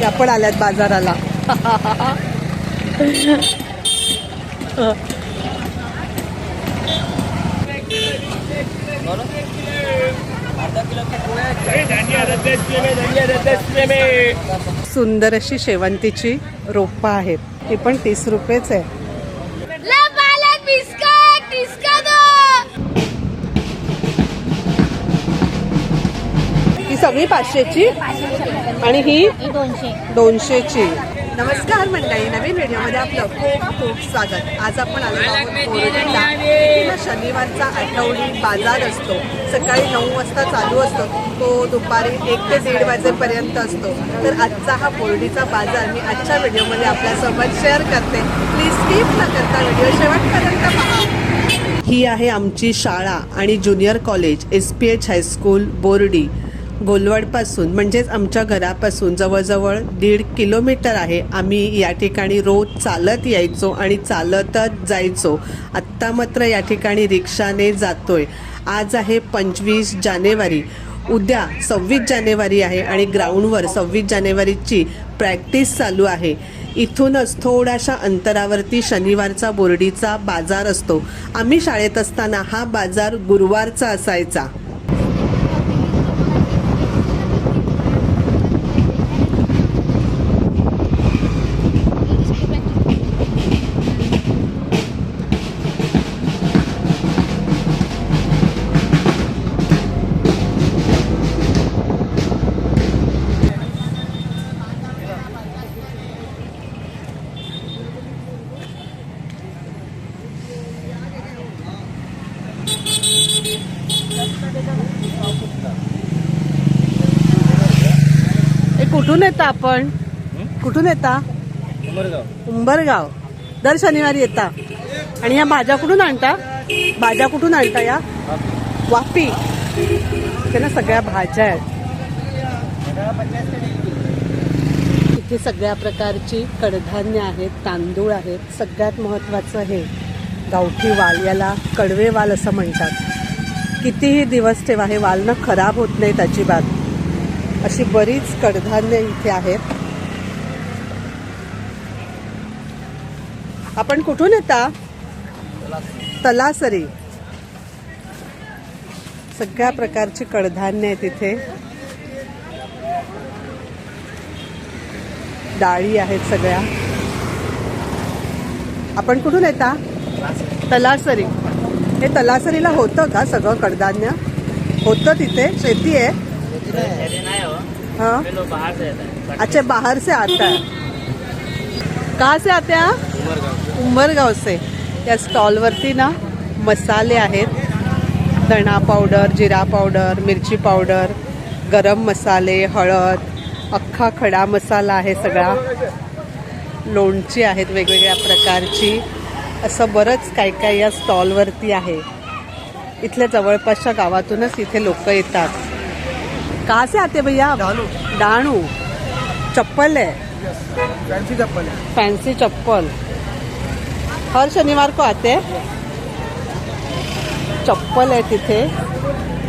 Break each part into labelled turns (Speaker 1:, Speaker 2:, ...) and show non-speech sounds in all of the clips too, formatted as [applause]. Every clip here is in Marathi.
Speaker 1: त्या पण आल्यात बाजाराला. सुंदर अशी शेवंतीची रोपं आहेत. ही पण तीस रुपयेच आहे. सगळी पाचशेची? आणि ही?
Speaker 2: दोनशे.
Speaker 1: दोनशेची. नमस्कार मंडळी नवीन व्हिडिओमध्ये आपलं खूप खूप स्वागत. आज आपण आलो आहोत शनिवारचा आठवडी बाजार असतो. सकाळी नऊ वाजता चालू असतो. तो दुपारी एक ते दीड वाजेपर्यंत असतो. तर आजचा हा बोर्डीचा बाजार मी आजच्या व्हिडिओमध्ये आपल्यासोबत शेअर करते. प्लीज स्किप न करता व्हिडिओ शेवटपर्यंत पहा. ही आहे आमची शाळा आणि junior college S P H high school Bordi. गोलवडपासून म्हणजेच आमच्या घरापासून जवळजवळ दीड किलोमीटर आहे. आम्ही या ठिकाणी रोज चालत यायचो आणि चालतच जायचो. आत्ता मात्र या ठिकाणी रिक्षाने जातोय. आज आहे पंचवीस जानेवारी. उद्या सव्वीस जानेवारी आहे आणि ग्राउंडवर सव्वीस जानेवारीची प्रॅक्टिस चालू आहे. इथूनच थोड्याशा अंतरावरती शनिवारचा बोर्डीचा बाजार असतो. आम्ही शाळेत असताना हा बाजार गुरुवारचा असायचा. कुठून येता आपण? कुठून येता? उंबरगाव. दर शनिवारी येता. आणि ह्या भाज्या कुठून आणता? भाज्या कुठून आणता या? वापी. इथे ना सगळ्या भाज्या आहेत. इथे सगळ्या प्रकारची कडधान्य आहेत तांदूळ आहेत. सगळ्यात महत्त्वाचं हे गावठी वाल याला कडवे वाल असं म्हणतात. कितीही दिवस ठेवा हे वाल ना खराब होत नाहीत अजिबात. अशी बरीच कडधान्य इथे आहेत. आपण कुठून येता? तलासरी. सगळ्या प्रकारची कडधान्य आहेत इथे. डाळी आहेत सगळ्या. आपण कुठून येता? तलासरी. हे तलासरीला होतं का सगळं कडधान्य? होतं तिथे शेती आहे? हाँ? अच्छा बाहर से आता है। कहाँ से आते हैं उंबरगाव से। या स्टॉलवरती ना मसाले आहेत. धणा पावडर जिरा पावडर मिरची पावडर गरम मसाले हळद अख्खा खडा मसाला आहे सगळा. लोणची आहेत वेगवेगळ्या प्रकारची. असं बरंच काय काय या स्टॉलवरती आहे. इथल्या जवळपासच्या गावातूनच इथे लोक येतात. कहाँ से आते भैया? डाणू चप्पल है।
Speaker 3: फैंसी चप्पल है।
Speaker 1: फैंसी चप्पल। हर शनिवार को आते हैं? चप्पल आहे तिथे।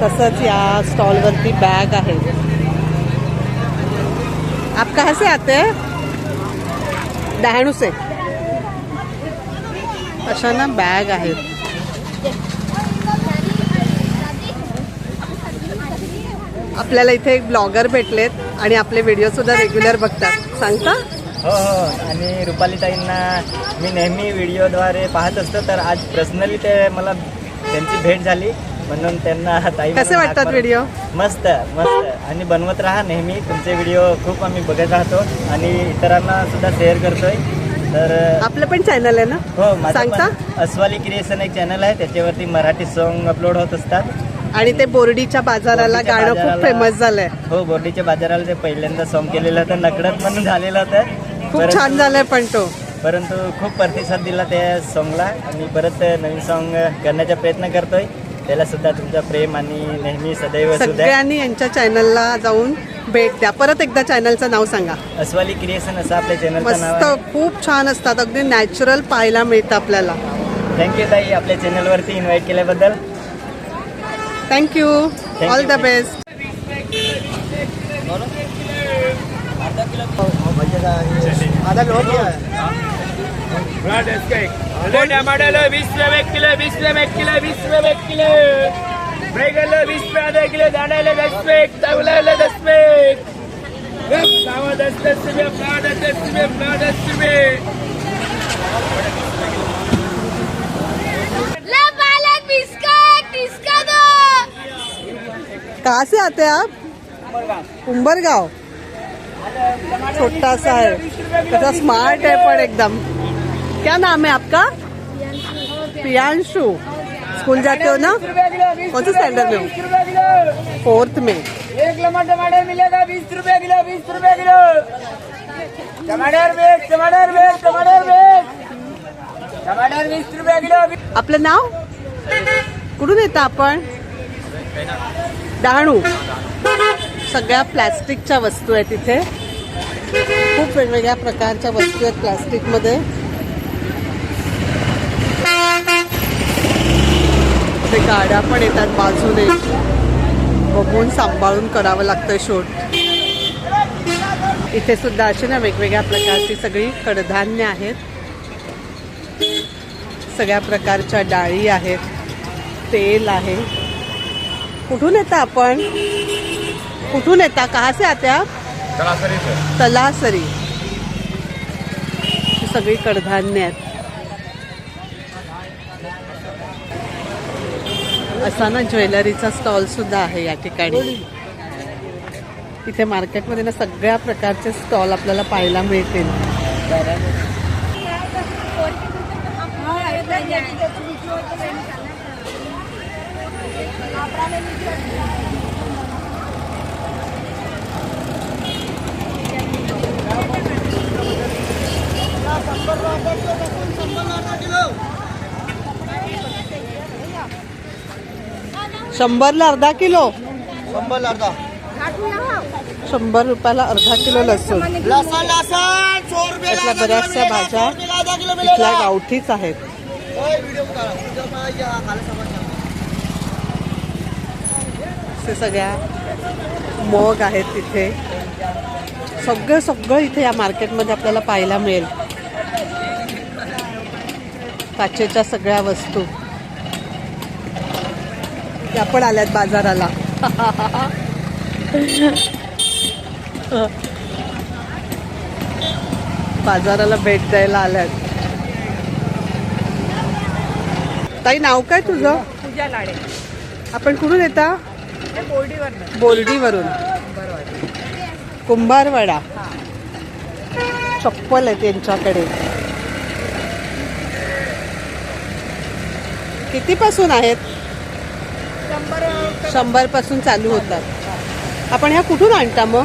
Speaker 1: तसंच या स्टॉलवरती बॅग आहे। आप कहाँ से आते हैं? डहाणू से। अशा ना बॅग आहेत आपल्याला इथे एक ब्लॉगर भेटलेत आणि आपले व्हिडिओ सुद्धा रेग्युलर बघतात. सांगता?
Speaker 4: हो हो. आणि रुपाली ताईंना मी नेहमी व्हिडिओद्वारे पाहत असतो तर आज पर्सनली ते मला त्यांची भेट झाली. म्हणून त्यांना ताई
Speaker 1: कसे
Speaker 4: म्हणून
Speaker 1: वाटतात
Speaker 4: हाक
Speaker 1: व्हिडिओ
Speaker 4: मस्त मस्त. आणि बनवत राहा नेहमी. तुमचे व्हिडिओ खूप आम्ही बघत राहतो आणि इतरांना सुद्धा शेअर करतोय. तर
Speaker 1: आपलं पण चॅनल आहे ना?
Speaker 4: हो माझं
Speaker 1: सांगता?
Speaker 4: पण. अस्वाली क्रिएशन एक चॅनल आहे त्याच्यावरती मराठी सॉन्ग अपलोड होत असतात.
Speaker 1: आणि ते बोर्डीच्या बाजाराला
Speaker 4: बोर्डीच्या
Speaker 1: गाणं खूप
Speaker 4: बाजाराला-
Speaker 1: फेमस झालंय.
Speaker 4: हो बोर्डीच्या बाजाराला ते पहिल्यांदा सॉन्ग केलेलं होतं. नकडत म्हणून झालेलं होतं.
Speaker 1: खूप
Speaker 4: परंतु-
Speaker 1: छान झालंय पण तो.
Speaker 4: परंतु खूप प्रतिसाद दिला त्या सॉन्गला आणि परत नवीन सॉन्ग करण्याचा प्रयत्न करतोय. त्याला सुद्धा तुमचा प्रेम आणि नेहमी सदैव सुद्धा
Speaker 1: सगळ्यांनी यांच्या चॅनलला जाऊन भेट द्या. परत एकदा चॅनलचं नाव सांगा.
Speaker 4: अस्वाली क्रिएशन असं आपल्या चॅनलचं नाव
Speaker 1: मस्त
Speaker 4: आहे.
Speaker 1: खूप छान असतात. अगदी नॅचरल पाहायला मिळतं आपल्याला.
Speaker 4: थँक्यू ताई. आपल्या चॅनलवरती इन्व्हाइट केल्याबद्दल.
Speaker 1: Thank you
Speaker 4: you.
Speaker 1: All the best
Speaker 3: माझा लोन घ्या
Speaker 5: टमाटर वीस रुपये एक किलो वीस रुपये एक किलो वीस रुपये एक किलो बैगन वीस रुपये आधा किलो दाण्याला दस रुपये तवल्याला दस रुपये फ्लावर दस दस रुपये फ्लावर दस दस रुपये फ्लावर दस रुपये
Speaker 2: ले पालक बिस्किट
Speaker 1: कहाँ से आते हैं आप? उंबरगांव छोटा सा है। कैसा स्मार्ट है पर एकदम। क्या नाम है आपका? प्रियांशु। स्कूल जाते हो ना? कौन से स्टैंडर्ड में हो? फोर्थ में।
Speaker 5: एक किलो टमाटर मिलेगा बीस रुपए किलो बीस रुपए किलो। टमाटर बेच टमाटर बेच टमाटर बेच। टमाटर वीस रुपये किलो
Speaker 1: आपलं नाव? कुठून येतं आपण? डहाणू सगळ्या प्लॅस्टिकच्या वस्तू आहेत तिथे खूप वेगवेगळ्या प्रकारच्या वस्तू आहेत प्लॅस्टिकमध्ये. ते गाड्या पण येतात बाजूने. बघून सांभाळून करावं लागतं शूट इथे सुद्धा अशी ना वेगवेगळ्या प्रकारची सगळी कडधान्य आहेत. सगळ्या प्रकारच्या डाळी आहेत. तेल आहे. कुठून येता आपण? कुठून येता? कहा से आते आप? तलासरी ही सगळी कडधान्य आहेत. असा ना ज्वेलरीचा स्टॉल सुद्धा आहे या ठिकाणी. इथे मार्केटमध्ये ना सगळ्या प्रकारचे स्टॉल आपल्याला पाहायला मिळतील. शंभरला अर्धा किलो?
Speaker 3: शंभर अर्धा.
Speaker 1: शंभर रुपयाला अर्धा किलो लसूण. त्यातल्या बऱ्याचशा भाज्या इथल्या गावठीच आहेत. असे सगळ्या मग आहेत तिथे. सगळं सगळं इथे या मार्केटमध्ये आपल्याला पाहायला मिळेल. काचेच्या सगळ्या वस्तू. या पण आल्यात बाजाराला. बाजाराला भेट द्यायला आल्यात. ताई नाव काय तुझं?
Speaker 6: पूजा लाडे.
Speaker 1: आपण कुठून येता?
Speaker 6: बोर्डीवर
Speaker 1: बोर्डीवरून. कुंभारवाडा. चप्पल आहे त्यांच्याकडे कितीपासून आहेत? शंभरपासून चालू होतात. आपण ह्या कुठून आणता मग?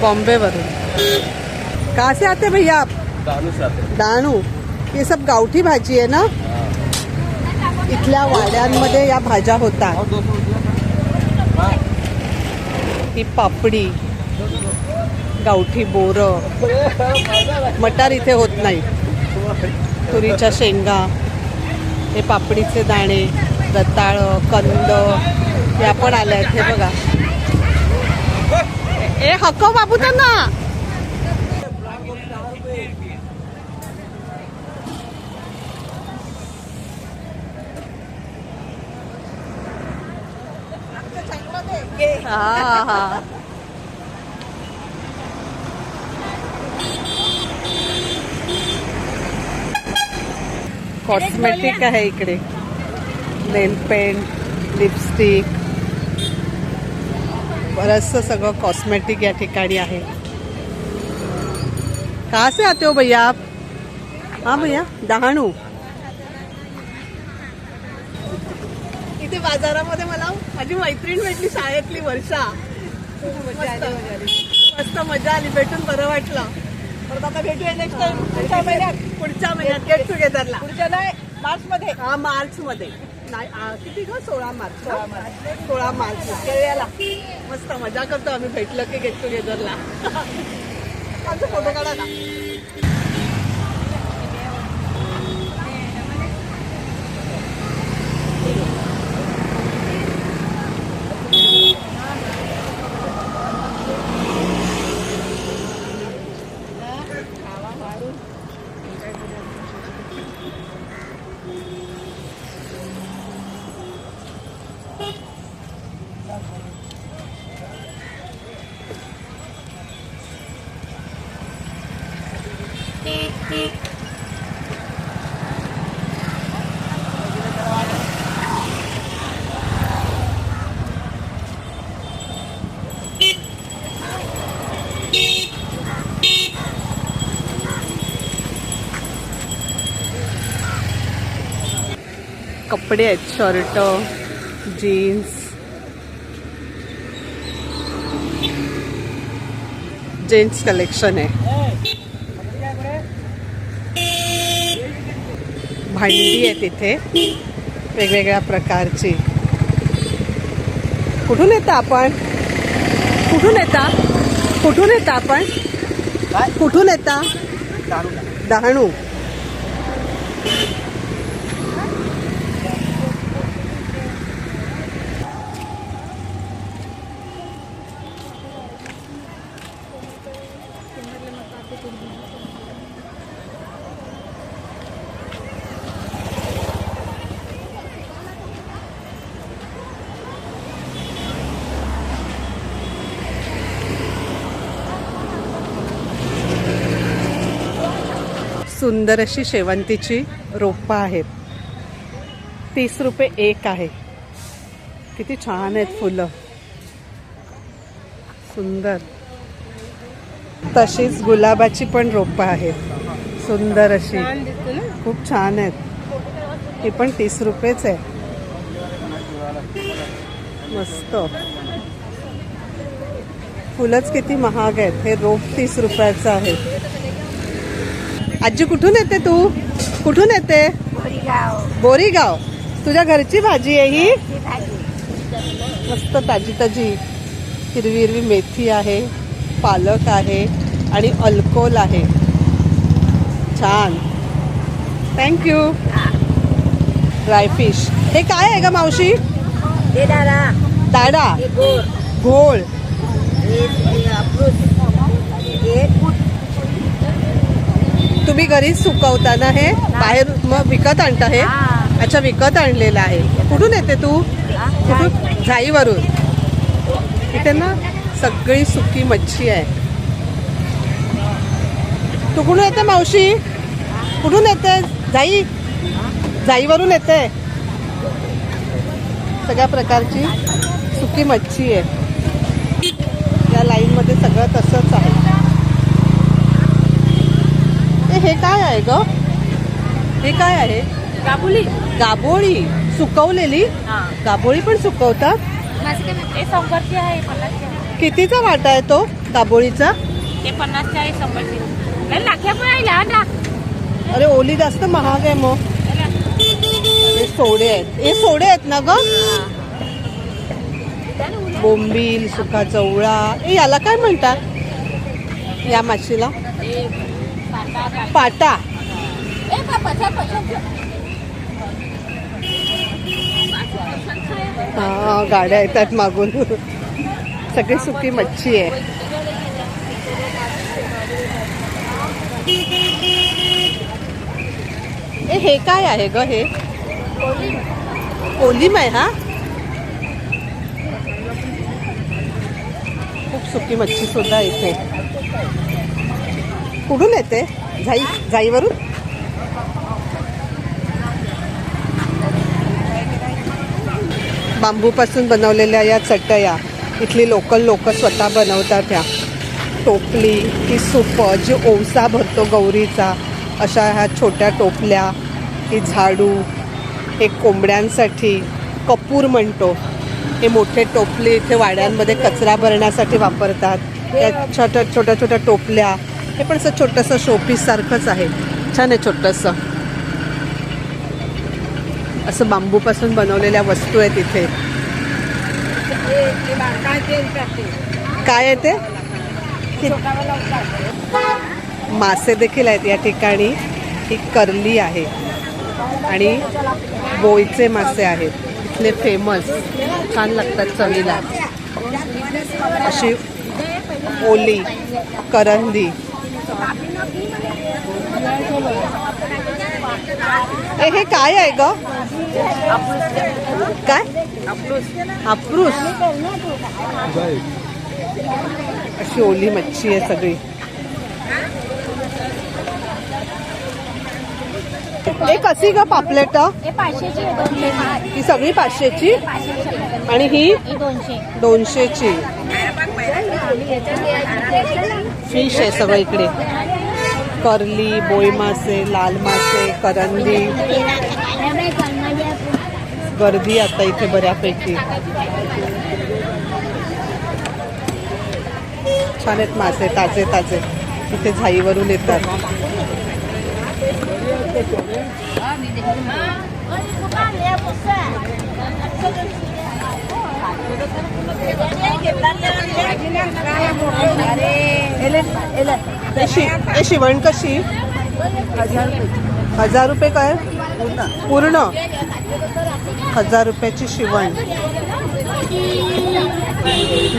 Speaker 1: बॉम्बेवरून. कहाँ से आते भैया आप? दाणू ये सब गावठी भाजी आहे ना? इथल्या वाड्यांमध्ये या भाज्या होतात. ती पापडी गावठी बोरं मटार इथे होत नाही. तुरीच्या शेंगा हे पापडीचे दाणे रताळ कंद या पण आल्या आहेत हे बघा. ए हक्क बाबू त्यांना. हा हा। कॉस्मेटिक आहे इकडे। नेल पेंट लिपस्टिक बरंचसं सगळं कॉस्मेटिक या ठिकाणी आहे. कहाँ से आते हो भैया आप? हाँ भैया, डहाणू। बाजारामध्ये मला माझी मैत्रीण भेटली शाळेतली वर्षा. मस्त मस्त मजा आली भेटून बरं वाटलं. परत आता भेटूया नेक्स्ट टाइम पुढच्या महिन्यात. पुढच्या महिन्यात गेट टुगेदरला पुढच्या नाही मार्च मध्ये हा मार्च मध्ये किती ग? सोळा मार्च सोळा मार्च. सोळा मार्च. केळ्याला. मस्त मजा करतो आम्ही भेटलो की गेट टुगेदरला [laughs] आमचा फोटो काढा ना. कपडे आहेत शर्ट जीन्स जेंट्स कलेक्शन आहे भांडी आहे तिथे वेगवेगळ्या प्रकारची. कुठून येता आपण? कुठून येता? कुठून येता आपण? कुठून येता? डहाणू. सुंदर अशी शेवंतीची रोपं आहेत. तीस रुपये एक आहे. किती छान आहेत फुलं. सुंदर. तशीच गुलाबाची पण रोपं आहेत. सुंदर अशी. खूप छान आहेत. ही पण तीस रुपयेच आहे. मस्त. फुलंच किती महाग आहेत. हे रोप तीस रुपयाचं आहे. आजी कुठून येते तू? कुठून येते? बोरीगाव. तुझ्या घरची भाजी आहे ही? मस्त ताजी ताजी. हिरवी हिरवी मेथी आहे पालक आहे आणि अल्कोल आहे. छान. थँक्यू ड्रायफिश हे. काय आहे का मावशी? दाडा घोळ. तुम्ही घरीच सुकवता ना हे बाहेर मग विकत आणता हे? अच्छा विकत आणलेलं आहे. कुठून येते तू? कुठून? झाईवरून. इथे ना सगळी सुकी मच्छी आहे. तू कुठून येते मावशी? कुठून येते? जाई जाईवरून येते. सगळ्या प्रकारची सुकी मच्छी आहे. या लाईनमध्ये सगळं तसंच आहे ए, हे काय आहे ग? हे काय आहे?
Speaker 2: गाबुली
Speaker 1: गाबोळी सुकवलेली? गाबोळी पण सुकवतात?
Speaker 2: हे शंभरची आहे पन्नासची आहे.
Speaker 1: कितीचा वाटा आहे तो गाबोळीचा
Speaker 2: ते पन्नासची आहे शंभरची. नाही लाख्या पण आहे लहान ना
Speaker 1: अरे ओली जास्त महाग आहे मग. हे सोडे आहेत. हे सोडे आहेत ना ग? बोंबील सुका चवळा. याला काय म्हणतात? या माशीला? पाटा. हा गाड्या येतात मागून. सगळी सुकी मच्छी आहे. ए हे काय आहे ग हे? कोलिम आहे हा? खूप सुकी मच्छी सुद्धा इथे. कुठून येते? जाई जाईवरून? बांबूपासून बनवलेल्या या चटया इथली लोकल लोक स्वतः बनवतात ह्या. टोपली की सुप जी ओवसा भरतो गौरीचा अशा ह्या छोट्या टोपल्या ही झाडू हे कोंबड्यांसाठी कपूर म्हणतो. हे मोठे टोपले इथे वाड्यांमध्ये कचरा भरण्यासाठी वापरतात. या छोट्या छोट्या छोट्या टोपल्या हे पण असं छोटंसं शोपीस सारखंच आहे. छान आहे छोटंसं. असं बांबूपासून बनवलेल्या वस्तू आहेत इथे. काय आहे ते? मासे देखील आहेत या ठिकाणी. ही करली आहे. आणि बोईचे मासे आहेत. इथले फेमस छान लागतात चवीला. अशी ओली करंदी. ए हे काय आहे ग? काय? हापूस अशी ओली मच्छी आहे सगळी. हे कशी ग पापलेट?
Speaker 2: हे.
Speaker 1: ही सगळी पाचशेची. आणि ही?
Speaker 2: दोनशे.
Speaker 1: दोनशेची. फिश आहे सगळं इकडे करली बोई मासे लाल मासे करंदी. गर्दी आता इथे बऱ्यापैकी. छान आहेत मासे ताजे ताजे. इथे झाईवरून येतात. शि- हे शिवण कशी? हजार रुपये काय? पूर्ण. हजार रुपयाची शिवण.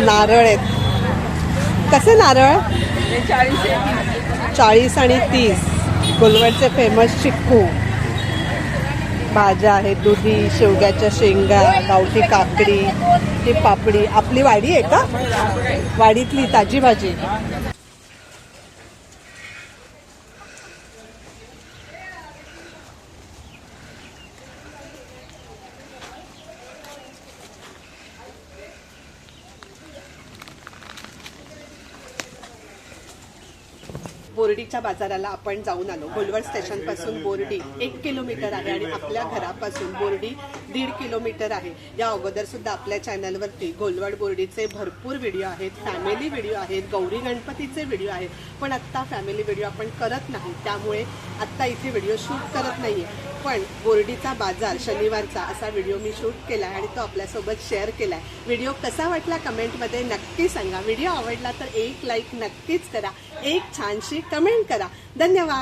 Speaker 1: नारळ आहेत. कसे नारळ? चाळीस आणि तीस. गुलवडचे फेमस चिक्कू. भाज्या आहेत दुधी शेवग्याच्या शेंगा गावठी काकडी ही पापडी. आपली वाडी आहे का? वाडीतली ताजी भाजी. बोर्डीच्या बाजाराला आपण जाऊन आलो. गोलवड स्टेशनपासून बोर्डी एक किलोमीटर आहे आणि आपल्या घरापासून बोर्डी दीड किलोमीटर आहे. या अगोदर सुद्धा आपल्या चॅनलवरती गोलवड बोर्डीचे भरपूर व्हिडिओ आहेत फॅमिली व्हिडिओ आहेत गौरी गणपतीचे व्हिडिओ आहेत. पण आत्ता फॅमिली व्हिडिओ आपण करत नाही. त्यामुळे आत्ता इथे व्हिडिओ शूट करत नाहीये. पण बोर्डीचा बाजार शनिवारचा असा व्हिडिओ मी शूट केला आहे आणि तो आपल्यासोबत शेअर केला आहे व्हिडिओ कसा वाटला कमेंटमध्ये नक्की सांगा. व्हिडिओ आवडला तर एक लाईक नक्कीच करा. एक छानशी कमेंट करा. धन्यवाद.